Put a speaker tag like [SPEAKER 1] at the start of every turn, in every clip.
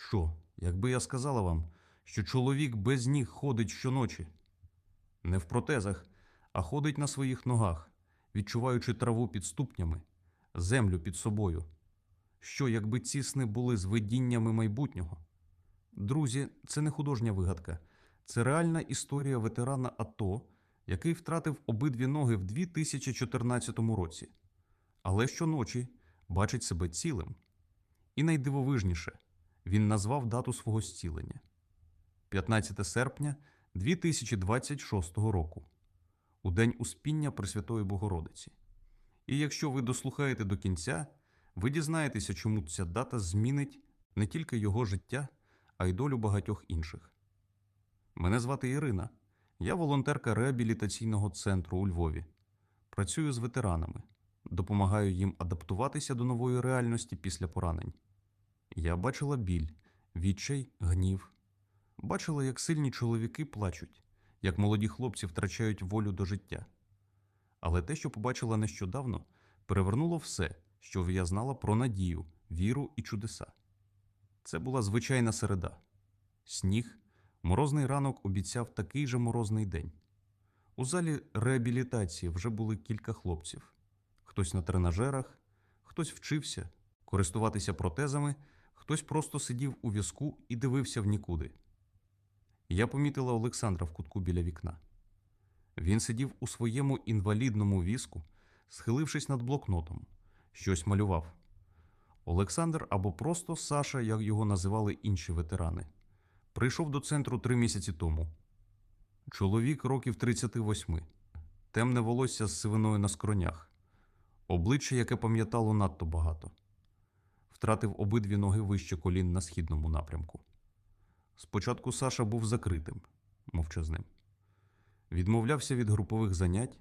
[SPEAKER 1] Що, якби я сказала вам, що чоловік без ніг ходить щоночі? Не в протезах, а ходить на своїх ногах, відчуваючи траву під ступнями, землю під собою. Що, якби ці сни були з видіннями майбутнього? Друзі, це не художня вигадка, це реальна історія ветерана АТО, який втратив обидві ноги в 2014 році, але щоночі бачить себе цілим. І найдивовижніше, він назвав дату свого зцілення 15 серпня 2026 року, у день успіння Пресвятої Богородиці. І якщо ви дослухаєте до кінця, ви дізнаєтеся, чому ця дата змінить не тільки його життя, а й долю багатьох інших. Мене звати Ірина. Я волонтерка реабілітаційного центру у Львові. Працюю з ветеранами, допомагаю їм адаптуватися до нової реальності після поранень. Я бачила біль, відчай, гнів. Бачила, як сильні чоловіки плачуть, як молоді хлопці втрачають волю до життя. Але те, що побачила нещодавно, перевернуло все, що я знала про надію, віру і чудеса. Це була звичайна середа. Сніг, морозний ранок обіцяв такий же морозний день. У залі реабілітації вже були кілька хлопців. Хтось на тренажерах, хтось вчився користуватися протезами, хтось просто сидів у візку і дивився в нікуди. Я помітила Олександра в кутку біля вікна. Він сидів у своєму інвалідному візку, схилившись над блокнотом, щось малював. Олександр або просто Саша, як його називали інші ветерани, прийшов до центру три місяці тому. Чоловік років 38, темне волосся з сивиною на скронях, обличчя, яке пам'ятало надто багато. Втратив обидві ноги вище колін на східному напрямку. Спочатку Саша був закритим, мовчазним. Відмовлявся від групових занять,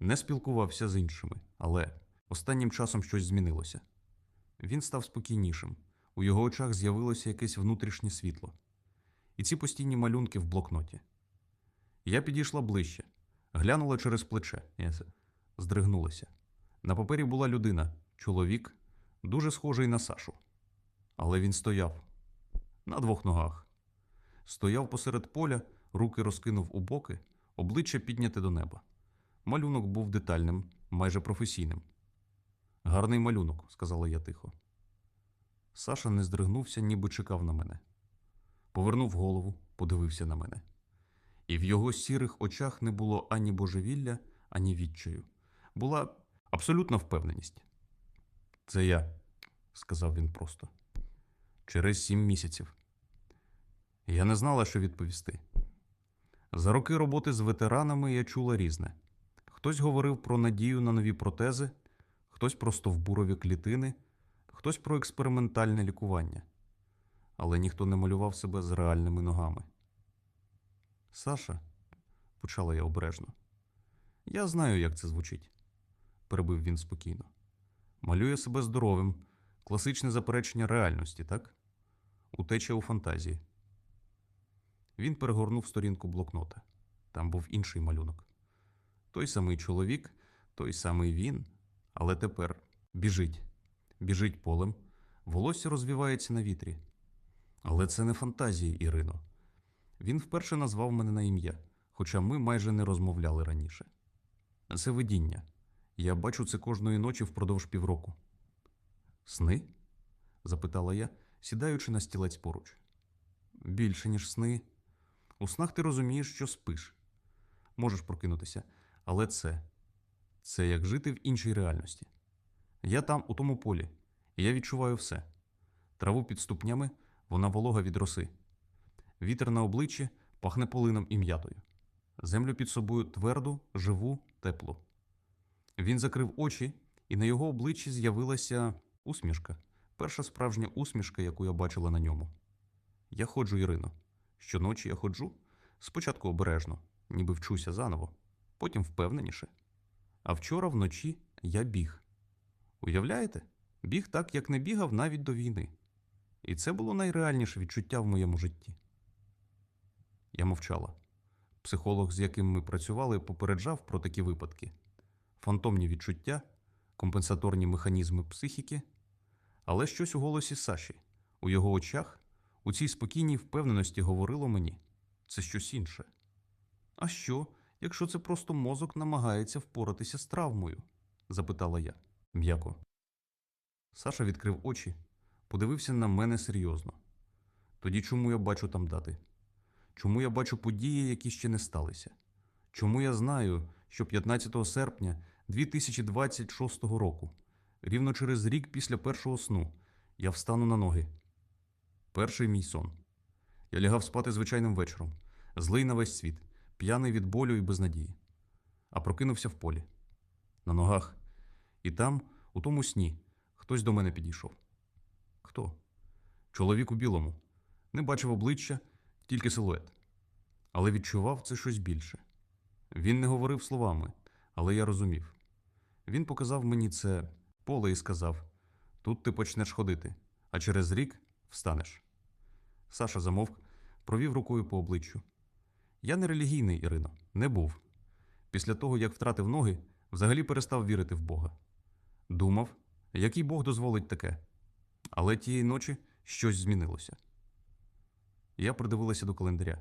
[SPEAKER 1] не спілкувався з іншими, але останнім часом щось змінилося. Він став спокійнішим, у його очах з'явилося якесь внутрішнє світло. І ці постійні малюнки в блокноті. Я підійшла ближче, глянула через плече, здригнулася. На папері була людина, чоловік, дуже схожий на Сашу. Але він стояв на двох ногах. Стояв посеред поля, руки розкинув у боки, обличчя підняте до неба. Малюнок був детальним, майже професійним. Гарний малюнок, сказала я тихо. Саша не здригнувся, ніби чекав на мене. Повернув голову, подивився на мене. І в його сірих очах не було ані божевілля, ані відчаю. Була абсолютна впевненість. Це я, сказав він просто. Через сім місяців. Я не знала, що відповісти. За роки роботи з ветеранами я чула різне. Хтось говорив про надію на нові протези, хтось про стовбурові клітини, хтось про експериментальне лікування. Але ніхто не малював себе з реальними ногами. Саша, почала я обережно. Я знаю, як це звучить, перебив він спокійно. Малює себе здоровим, класичне заперечення реальності, так? Утеча у фантазії. Він перегорнув сторінку блокнота. Там був інший малюнок. Той самий чоловік, той самий він, але тепер біжить, біжить полем, волосся розвівається на вітрі. Але це не фантазії, Ірино. Він вперше назвав мене на ім'я, хоча ми майже не розмовляли раніше. Це видіння. Я бачу це кожної ночі впродовж півроку. Сни? запитала я, сідаючи на стілець поруч. Більше, ніж сни. У снах ти розумієш, що спиш. Можеш прокинутися, але це це як жити в іншій реальності. Я там, у тому полі, і я відчуваю все. Траву під ступнями, вона волога від роси. Вітер на обличчі пахне полином і м'ятою. Землю під собою тверду, живу, теплу. Він закрив очі, і на його обличчі з'явилася усмішка. Перша справжня усмішка, яку я бачила на ньому. Я ходжу, Ірино. Щоночі я ходжу, спочатку обережно, ніби вчуся заново, потім впевненіше. А вчора вночі я біг. Уявляєте? Біг так, як не бігав навіть до війни. І це було найреальніше відчуття в моєму житті. Я мовчала. Психолог, з яким ми працювали, попереджав про такі випадки: фантомні відчуття, компенсаторні механізми психіки, але щось у голосі Саші, у його очах, у цій спокійній впевненості говорило мені це щось інше. А що, якщо це просто мозок намагається впоратися з травмою? запитала я м'яко. Саша відкрив очі, подивився на мене серйозно. Тоді чому я бачу там дати? Чому я бачу події, які ще не сталися? Чому я знаю, що 15 серпня 2026 року, рівно через рік після першого сну, я встану на ноги? Перший мій сон. Я лягав спати звичайним вечором, злий на весь світ, п'яний від болю і безнадії. А прокинувся в полі, на ногах. І там, у тому сні, хтось до мене підійшов. Хто? Чоловік у білому. Не бачив обличчя, тільки силует. Але відчував це щось більше. Він не говорив словами, але я розумів. Він показав мені це поле і сказав: тут ти почнеш ходити, а через рік встанеш. Саша замовк, провів рукою по обличчю. Я не релігійний, Ірино, не був. Після того, як втратив ноги, взагалі перестав вірити в Бога. Думав, який Бог дозволить таке. Але тієї ночі щось змінилося. Я придивилася до календаря.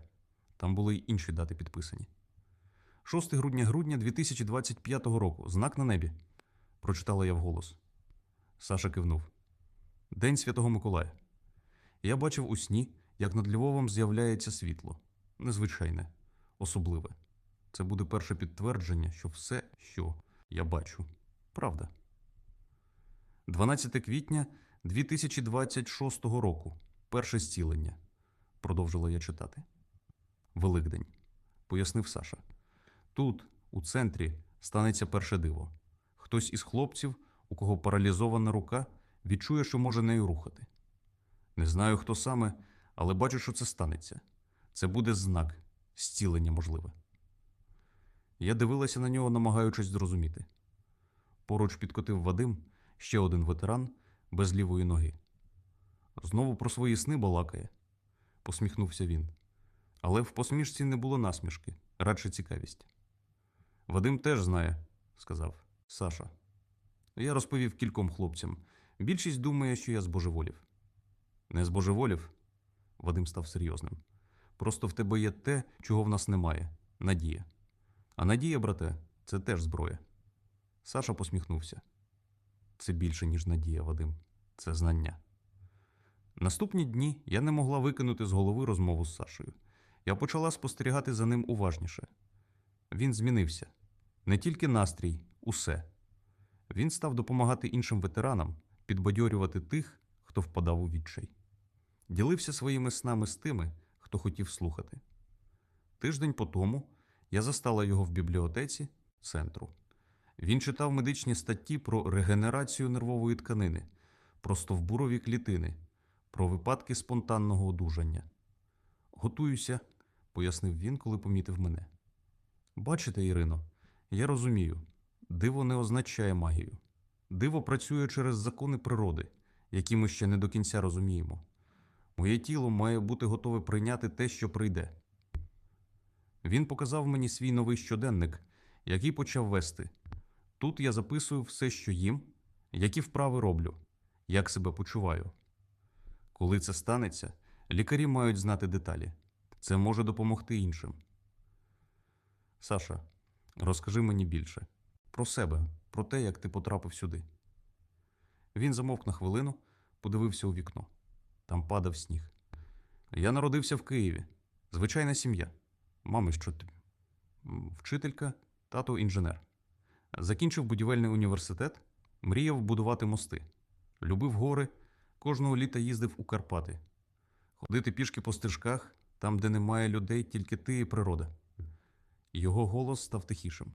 [SPEAKER 1] Там були й інші дати підписані. 6 грудня грудня 2025 року. Знак на небі. Прочитала я вголос. Саша кивнув. День Святого Миколая. Я бачив у сні, як над Львовом з'являється світло. Незвичайне, особливе. Це буде перше підтвердження, що все, що я бачу, правда. 12 квітня 2026 року. Перше зцілення. Продовжила я читати. Великдень, пояснив Саша. Тут, у центрі, станеться перше диво. Хтось із хлопців, у кого паралізована рука, відчує, що може нею рухати. Не знаю, хто саме, але бачу, що це станеться. Це буде знак, зцілення можливе. Я дивилася на нього, намагаючись зрозуміти. Поруч підкотив Вадим, ще один ветеран, без лівої ноги. Знову про свої сни балакає, посміхнувся він. Але в посмішці не було насмішки, радше цікавість. Вадим теж знає, сказав Саша. Я розповів кільком хлопцям. Більшість думає, що я збожеволів. Не збожеволів? Вадим став серйозним. Просто в тебе є те, чого в нас немає надія. А надія, брате, це теж зброя. Саша посміхнувся. Це більше, ніж надія, Вадим. Це знання. Наступні дні я не могла викинути з голови розмову з Сашею. Я почала спостерігати за ним уважніше. Він змінився. Не тільки настрій, усе. Він став допомагати іншим ветеранам, підбадьорювати тих, хто впадав у відчай. Ділився своїми снами з тими, хто хотів слухати. Тиждень по тому я застала його в бібліотеці центру. Він читав медичні статті про регенерацію нервової тканини, про стовбурові клітини, про випадки спонтанного одужання. Готуюся, пояснив він, коли помітив мене. Бачите, Ірино, я розумію, диво не означає магію. Диво працює через закони природи, які ми ще не до кінця розуміємо. Моє тіло має бути готове прийняти те, що прийде. Він показав мені свій новий щоденник, який почав вести. Тут я записую все, що їм, які вправи роблю, як себе почуваю. Коли це станеться, лікарі мають знати деталі. Це може допомогти іншим. Саша, розкажи мені більше про себе, про те, як ти потрапив сюди. Він замовк на хвилину, подивився у вікно. Там падав сніг. Я народився в Києві. Звичайна сім'я. Мами, що тобі? Вчителька, тато інженер. Закінчив будівельний університет, мріяв будувати мости. Любив гори, кожного літа їздив у Карпати. Ходити пішки по стежках, там, де немає людей, тільки ти і природа. Його голос став тихішим.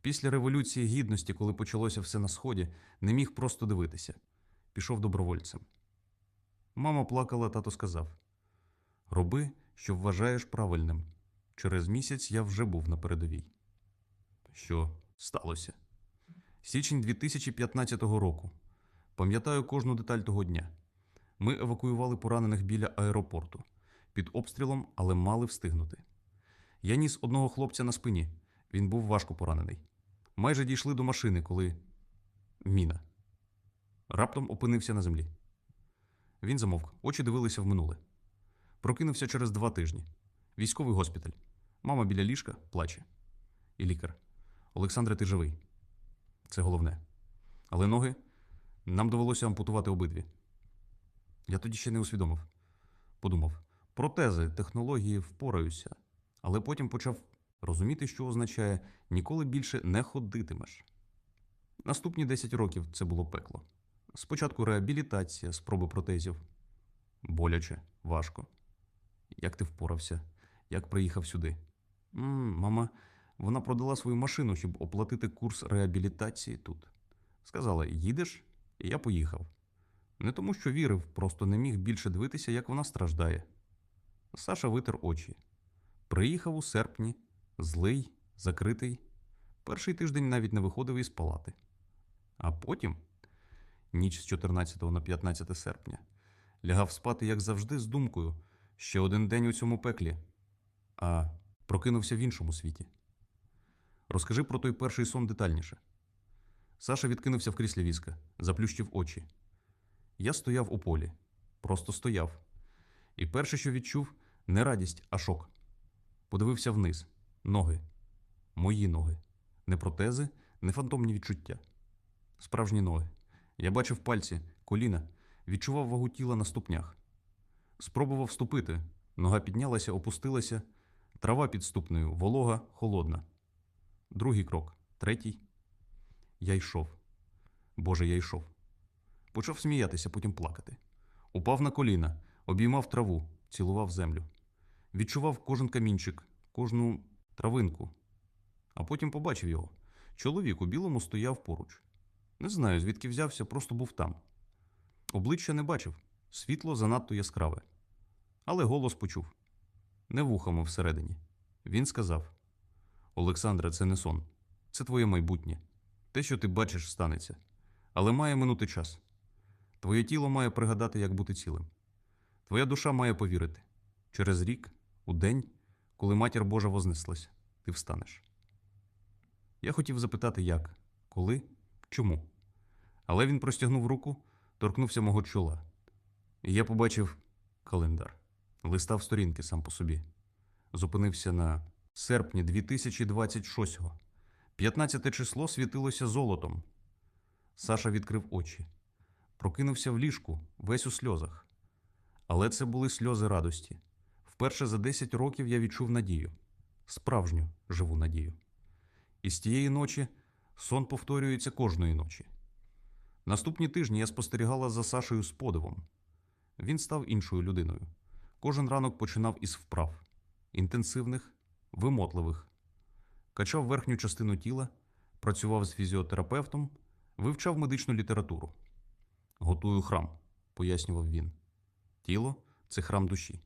[SPEAKER 1] Після Революції Гідності, коли почалося все на сході, не міг просто дивитися. Пішов добровольцем. Мама плакала, тато сказав: Роби, що вважаєш правильним. Через місяць я вже був на передовій. Що сталося? Січень 2015 року. Пам'ятаю кожну деталь того дня. Ми евакуювали поранених біля аеропорту під обстрілом, але мали встигнути. Я ніс одного хлопця на спині. Він був важко поранений. Майже дійшли до машини, коли міна раптом опинився на землі. Він замовк, очі дивилися в минуле. Прокинувся через два тижні. Військовий госпіталь. Мама біля ліжка плаче. І лікар. Олександре, ти живий. Це головне. Але ноги нам довелося ампутувати обидві. Я тоді ще не усвідомив. Подумав, протези, технології впораюся, але потім почав розуміти, що означає ніколи більше не ходитимеш. Наступні 10 років це було пекло. Спочатку реабілітація, спроби протезів. Боляче, важко. Як ти впорався? Як приїхав сюди? м мама, вона продала свою машину, щоб оплатити курс реабілітації тут. Сказала: їдеш? І я поїхав. Не тому, що вірив, просто не міг більше дивитися, як вона страждає. Саша витер очі. Приїхав у серпні, злий, закритий. Перший тиждень навіть не виходив із палати. А потім, ніч з 14 на 15 серпня, лягав спати, як завжди, з думкою ще один день у цьому пеклі, а прокинувся в іншому світі. Розкажи про той перший сон детальніше. Саша відкинувся в кріслі візка, заплющив очі. Я стояв у полі, просто стояв. І перше, що відчув, не радість, а шок. Подивився вниз, ноги, мої ноги, не протези, не фантомні відчуття. Справжні ноги. Я бачив пальці, коліна, відчував вагу тіла на ступнях. Спробував ступити. Нога піднялася, опустилася, трава під ступнею, волога, холодна. Другий крок, третій. Я йшов. Боже, я йшов. Почав сміятися, потім плакати. Упав на коліна, обіймав траву, цілував землю. Відчував кожен камінчик, кожну травинку. А потім побачив його. Чоловік у білому стояв поруч. Не знаю, звідки взявся, просто був там. Обличчя не бачив, світло занадто яскраве. Але голос почув не вухами всередині. Він сказав: Олександре, це не сон, це твоє майбутнє. Те, що ти бачиш, станеться. Але має минути час. Твоє тіло має пригадати, як бути цілим. Твоя душа має повірити. Через рік, у день, коли матір Божа вознеслась, ти встанеш. Я хотів запитати, як, коли, чому. Але він простягнув руку, торкнувся мого чола. І я побачив календар, листав сторінки сам по собі. Зупинився на серпні 2026-го. 15 число світилося золотом. Саша відкрив очі. Прокинувся в ліжку, весь у сльозах. Але це були сльози радості. Вперше за 10 років я відчув надію, справжню живу надію. І з тієї ночі сон повторюється кожної ночі. Наступні тижні я спостерігала за Сашею з подивом. Він став іншою людиною. Кожен ранок починав із вправ інтенсивних, вимотливих. Качав верхню частину тіла, працював з фізіотерапевтом, вивчав медичну літературу. Готую храм, пояснював він. Тіло це храм душі.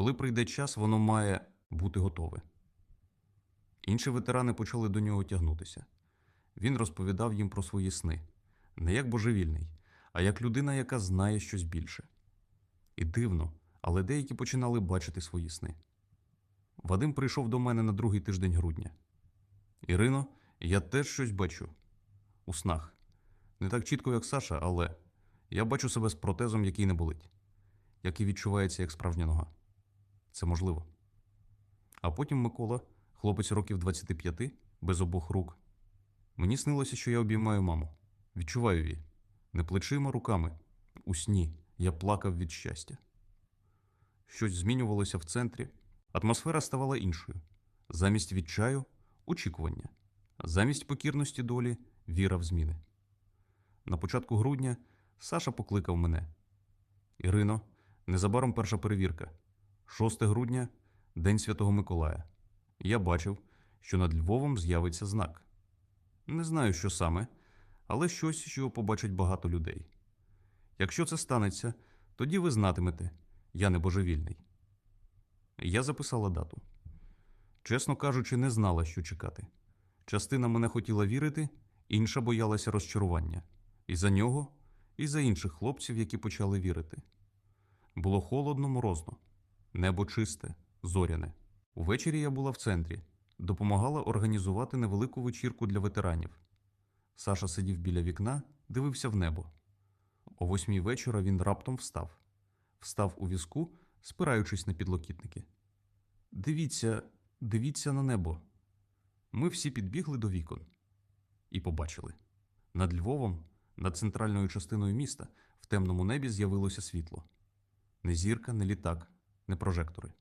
[SPEAKER 1] Коли прийде час, воно має бути готове. Інші ветерани почали до нього тягнутися. Він розповідав їм про свої сни не як божевільний, а як людина, яка знає щось більше. І дивно, але деякі починали бачити свої сни. Вадим прийшов до мене на другий тиждень грудня. Ірино, я теж щось бачу. У снах. Не так чітко, як Саша, але я бачу себе з протезом, який не болить, який відчувається як справжня нога. Це можливо. А потім Микола, хлопець років 25, без обох рук. Мені снилося, що я обіймаю маму. Відчуваю її. Не плечима, руками. У сні я плакав від щастя. Щось змінювалося в центрі. Атмосфера ставала іншою. Замість відчаю очікування, замість покірності долі віра в зміни. На початку грудня Саша покликав мене. Ірино, незабаром перша перевірка. 6 грудня День Святого Миколая. Я бачив, що над Львовом з'явиться знак. Не знаю, що саме, але щось, що побачить багато людей. Якщо це станеться, тоді ви знатимете, я не божевільний. Я записала дату. Чесно кажучи, не знала, що чекати. Частина мене хотіла вірити, інша боялася розчарування. І за нього, і за інших хлопців, які почали вірити. Було холодно, морозно, небо чисте, зоряне. Увечері я була в центрі, допомагала організувати невелику вечірку для ветеранів. Саша сидів біля вікна, дивився в небо. О восьмій вечора він раптом встав, встав у візку, спираючись на підлокітники. Дивіться, дивіться на небо. Ми всі підбігли до вікон і побачили. Над Львовом, над центральною частиною міста, в темному небі з'явилося світло. Не зірка, не літак, не прожектори.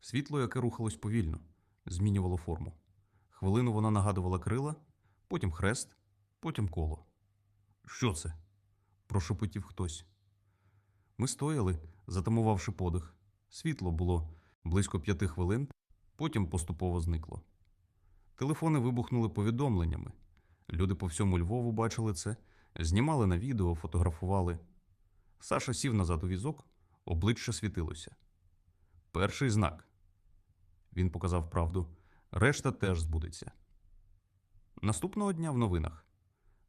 [SPEAKER 1] Світло, яке рухалось повільно, змінювало форму. Хвилину вона нагадувала крила, потім хрест, потім коло. Що це? прошепотів хтось. Ми стояли, затамувавши подих. Світло було близько п'яти хвилин, потім поступово зникло. Телефони вибухнули повідомленнями. Люди по всьому Львову бачили це, знімали на відео, фотографували. Саша сів назад у візок, обличчя світилося. Перший знак. Він показав правду. Решта теж збудеться. Наступного дня в новинах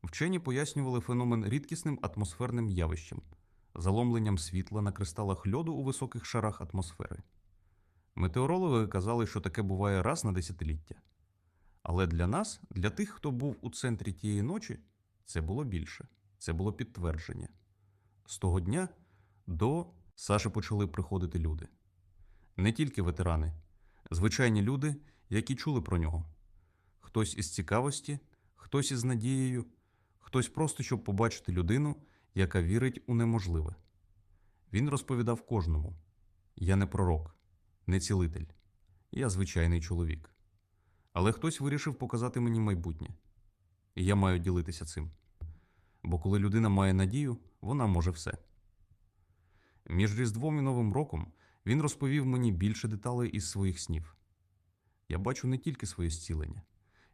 [SPEAKER 1] вчені пояснювали феномен рідкісним атмосферним явищем, заломленням світла на кристалах льоду у високих шарах атмосфери. Метеорологи казали, що таке буває раз на десятиліття. Але для нас, для тих, хто був у центрі тієї ночі, це було більше, це було підтвердження. З того дня до Саші почали приходити люди. Не тільки ветерани, звичайні люди, які чули про нього. Хтось із цікавості, хтось із надією, хтось просто щоб побачити людину, яка вірить у неможливе. Він розповідав кожному: Я не пророк, не цілитель, я звичайний чоловік. Але хтось вирішив показати мені майбутнє, і я маю ділитися цим. Бо коли людина має надію, вона може все. Між Різдвом і Новим роком він розповів мені більше деталей із своїх снів. Я бачу не тільки своє зцілення,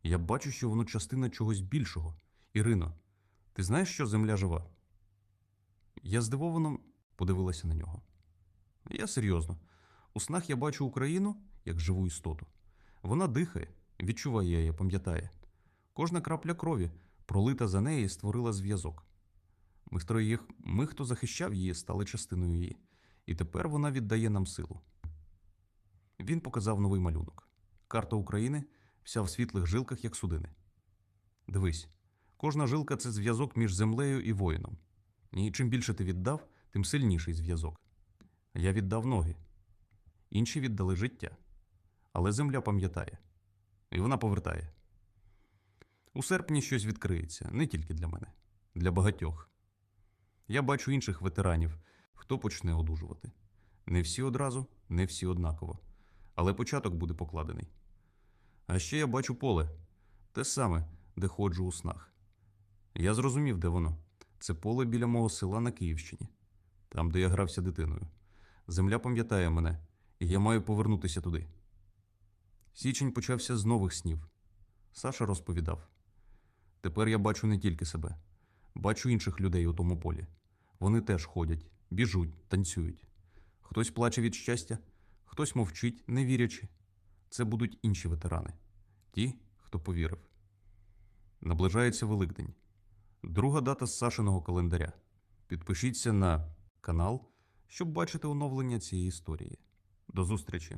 [SPEAKER 1] я бачу, що воно частина чогось більшого. Ірино, ти знаєш, що земля жива? Я здивовано подивилася на нього. Я серйозно. У снах я бачу Україну як живу істоту. Вона дихає, відчуває її, пам'ятає. Кожна крапля крові, пролита за неї, створила зв'язок. Ми, хто захищав її, стали частиною її, і тепер вона віддає нам силу. Він показав новий малюнок. Карта України вся в світлих жилках, як судини. Дивись, кожна жилка це зв'язок між землею і воїном. І чим більше ти віддав, тим сильніший зв'язок. Я віддав ноги. Інші віддали життя. Але земля пам'ятає. І вона повертає. У серпні щось відкриється, не тільки для мене, для багатьох. Я бачу інших ветеранів, хто почне одужувати. Не всі одразу, не всі однаково. Але початок буде покладений. А ще я бачу поле те саме, де ходжу у снах. Я зрозумів, де воно. Це поле біля мого села на Київщині, там, де я грався дитиною. Земля пам'ятає мене, і я маю повернутися туди. Січень почався з нових снів. Саша розповідав: Тепер я бачу не тільки себе, бачу інших людей у тому полі. Вони теж ходять, біжуть, танцюють. Хтось плаче від щастя, хтось мовчить, не вірячи. Це будуть інші ветерани, ті, хто повірив. Наближається Великдень. Друга дата з Сашиного календаря. Підпишіться на канал, щоб бачити оновлення цієї історії. До зустрічі!